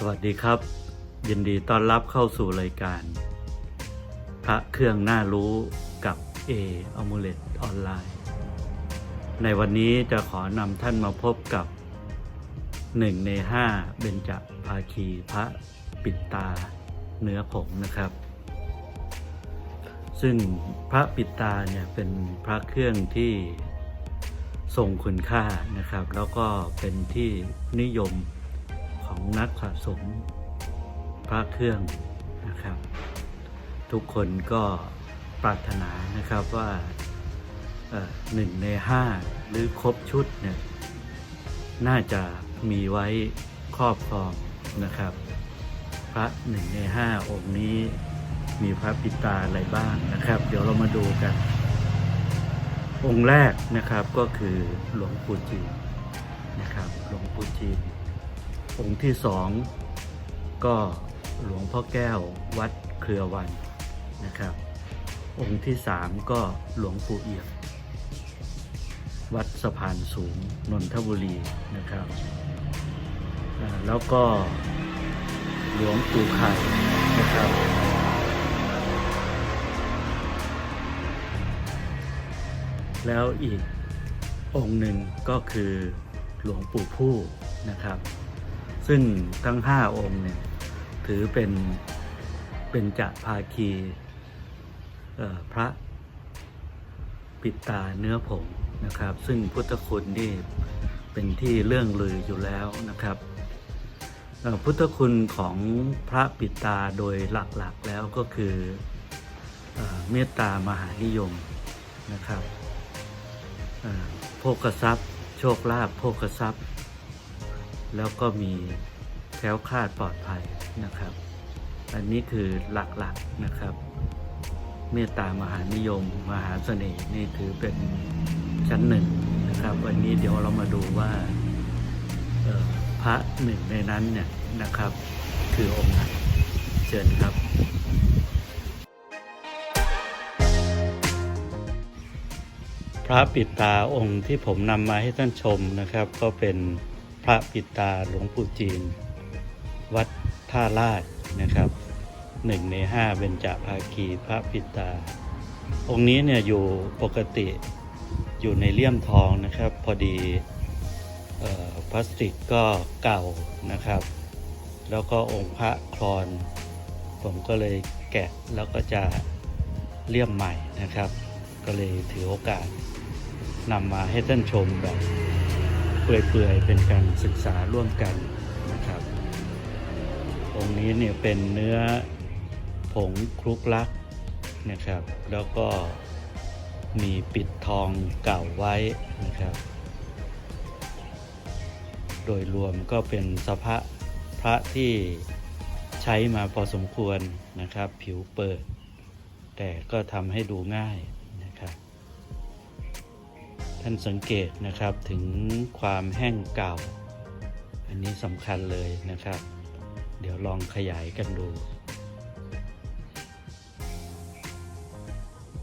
สวัสดีครับ ยินดีต้อนรับเข้าสู่รายการ พระเครื่องน่ารู้กับ A a m u l e t ออนไลน์ ในวันนี้จะขอนำท่านมาพบกับหนึ่งในห้าเบญจภาคีพระปิดตาเนื้อผงนะครับ ซึ่งพระปิดตาเนี่ยเป็นพระเครื่องที่ทรงคุณค่านะครับ แล้วก็เป็นที่นิยม ของนักสะสมพระเครื่องนะครับ ทุกคนก็ปรารถนานะครับว่าหนึ่งในห้าหรือครบชุดเนี่ยน่าจะมีไว้ครอบครองนะครับ พระหนึ่งในห้าองค์นี้มีพระปิตาอะไรบ้างนะครับ เดี๋ยวเรามาดูกัน องค์แรกนะครับก็คือหลวงปู่จีนนะครับ หลวงปู่จีน องค์ที่สองก็หลวงพ่อแก้ววัดเครือวันนะครับ องค์ที่สามก็หลวงปู่เอี่ยมวัดสะพานสูงนนทบุรีนะครับ แล้วก็หลวงปู่ไข่นะครับแล้วอีกองค์หนึ่งก็คือหลวงปู่ผู้นะครับ ซึ่งทั้งห้าองค์เนี่ยถือเป็นเป็นจะภาคีพระปิตาเนื้อผงนะครับ ซึ่งพุทธคุณนี่เป็นที่เรื่องลืออยู่แล้วนะครับพุทธคุณของพระปิตาโดยหลักๆแล้วก็คือเอเมตตามหานิยมนะครับโภคทรัพย์ โชคลาภโภคทรัพย์ แล้วก็มีแคล้วคลาดปลอดภัยนะครับ อันนี้คือหลักๆนะครับ เมตตามหานิยม มหาเสน่ห์นี่ถือเป็นชั้นหนึ่งนะครับ วันนี้เดี๋ยวเรามาดูว่าออพระหนึ่งในนั้นเนี่ยนะครับ คือองค์ไหนเชิญครับ พระปิดตาองค์ที่ผมนำมาให้ท่านชมนะครับ ก็เป็น ระปิตาหลวงปู่จีน วัดท่าลาดนะครับหนึ่งในห้าเบญจภาคีพระปิตา องค์นี้เนี่ยอยู่ปกติอยู่ในเลี่ยมทองนะครับ พอดีออพลาสติกก็เก่านะครับ แล้วก็องค์พระคลอน ผมก็เลยแกะแล้วก็จะเลี่ยมใหม่นะครับ ก็เลยถือโอกาสนำมาให้ท่านชมแบบ เปื่อยๆเป็นการศึกษาร่วมกันนะครับ องค์นี้เนี่ยเป็นเนื้อผงคลุกลักนะครับ แล้วก็มีปิดทองเก่าไว้นะครับ โดยรวมก็เป็นสภาพพระที่ใช้มาพอสมควรนะครับ ผิวเปิด แต่ก็ทำให้ดูง่าย ท่านสังเกตนะครับถึงความแห้งเก่า อันนี้สำคัญเลยนะครับ เดี๋ยวลองขยายกันดู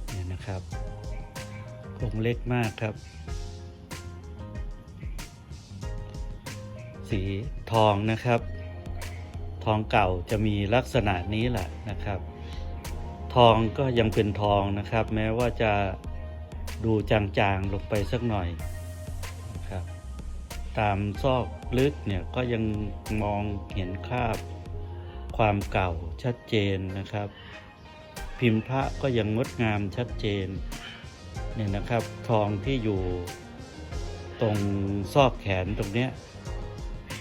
เนี่ยนะครับองเล็กมากครับ สีทองนะครับ ทองเก่าจะมีลักษณะนี้แหละนะครับ ทองก็ยังเป็นทองนะครับ แม้ว่าจะ ดูจางๆลงไปสักหน่อยนะครับตามซอกลึกเนี่ยก็ยังมองเห็นคราบความเก่าชัดเจนนะครับ พิมพ์พระก็ยังงดงามชัดเจนเนี่ยนะครับทองที่อยู่ตรงซอกแขนตรงเนี้ย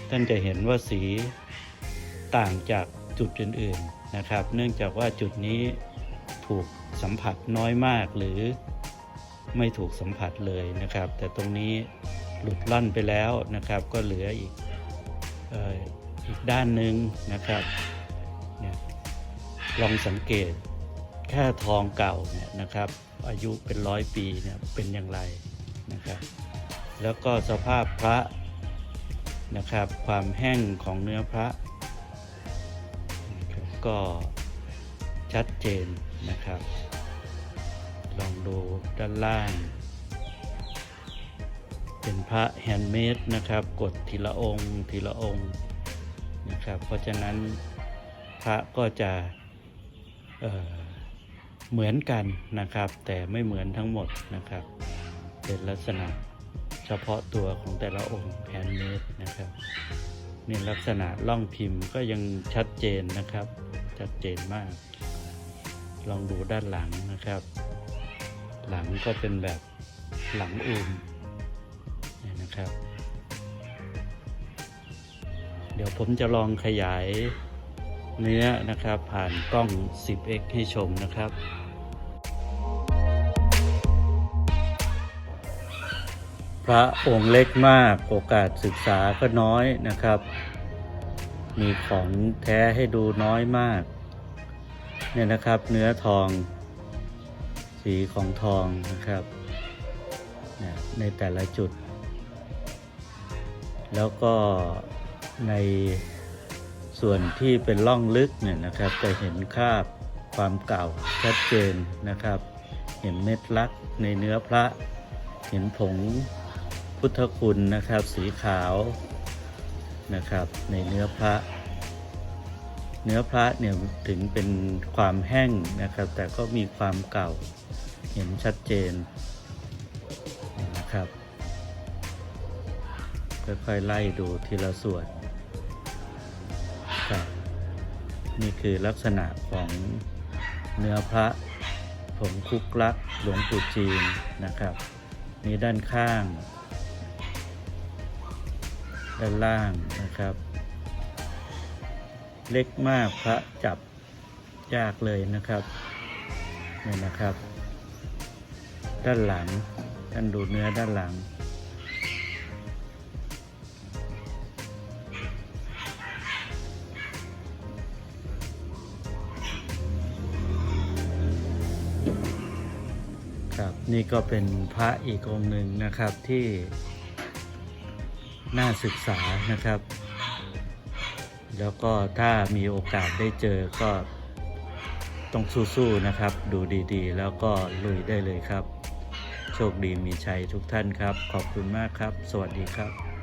ท่านจะเห็นว่าสีต่างจากจุดอื่นๆนะครับ เนื่องจากว่าจุดนี้ถูกสัมผัสน้อยมากหรือ ไม่ถูกสัมผัสเลยนะครับ แต่ตรงนี้หลุดล่อนไปแล้วนะครับ ก็เหลืออีกออีกด้านหนึ่งนะครับเนี่ยลองสังเกตแค่ทองเก่าเนี่ยนะครับ อายุเป็นร้อยปีเนี่ยเป็นอย่างไรนะครับ แล้วก็สภาพพระนะครับ ความแห้งของเนื้อพระก็ชัดเจนนะครับ ลองดูด้านล่าง เป็นพระแฮนด์เมดนะครับ กดทีละองค์ทีละองค์นะครับ เพราะฉะนั้นพระก็จะเเหมือนกันนะครับ แต่ไม่เหมือนทั้งหมดนะครับ เป็นลักษณะเฉพาะตัวของแต่ละองค์แฮนด์เมดนะครับนี่ลักษณะล่องพิมพ์ก็ยังชัดเจนนะครับ ชัดเจนมาก ลองดูด้านหลังนะครับ หลังก็เป็นแบบหลังอูมเนี่ยนะครับ เดี๋ยวผมจะลองขยายเนื้อนะครับผ่านกล้อง 10x ให้ชมนะครับ พระองค์เล็กมากโอกาสศึกษาก็น้อยนะครับ มีของแท้ให้ดูน้อยมาก เนี่ยนะครับเนื้อทอง สีของทองนะครับ ในแต่ละจุด แล้วก็ในส่วนที่เป็นล่องลึกเนี่ยนะครับ จะเห็นคราบความเก่าชัดเจนนะครับ เห็นเม็ดลักษณ์ในเนื้อพระ เห็นผงพุทธคุณนะครับ สีขาวนะครับ ในเนื้อพระ เนื้อพระเนี่ยถึงเป็นความแห้งนะครับ แต่ก็มีความเก่า เห็นชัดเจนนะครับ ค่อยๆไล่ดูทีละส่วนครับนี่คือลักษณะของเนื้อพระผงคุกลักหลวงปู่จีนนะครับนี่ด้านข้าง ด้านล่างนะครับ เล็กมากพระจับยากเลยนะครับนี่นะครับ ด้านหลัง ท่านดูเนื้อด้านหลัง ครับนี่ก็เป็นพระอีกองค์หนึ่งนะครับที่น่าศึกษานะครับ แล้วก็ถ้ามีโอกาสได้เจอก็ต้องสู้ๆนะครับ ดูดีๆ แล้วก็ลุยได้เลยครับ โชคดีมีชัยทุกท่านครับ ขอบคุณมากครับ สวัสดีครับ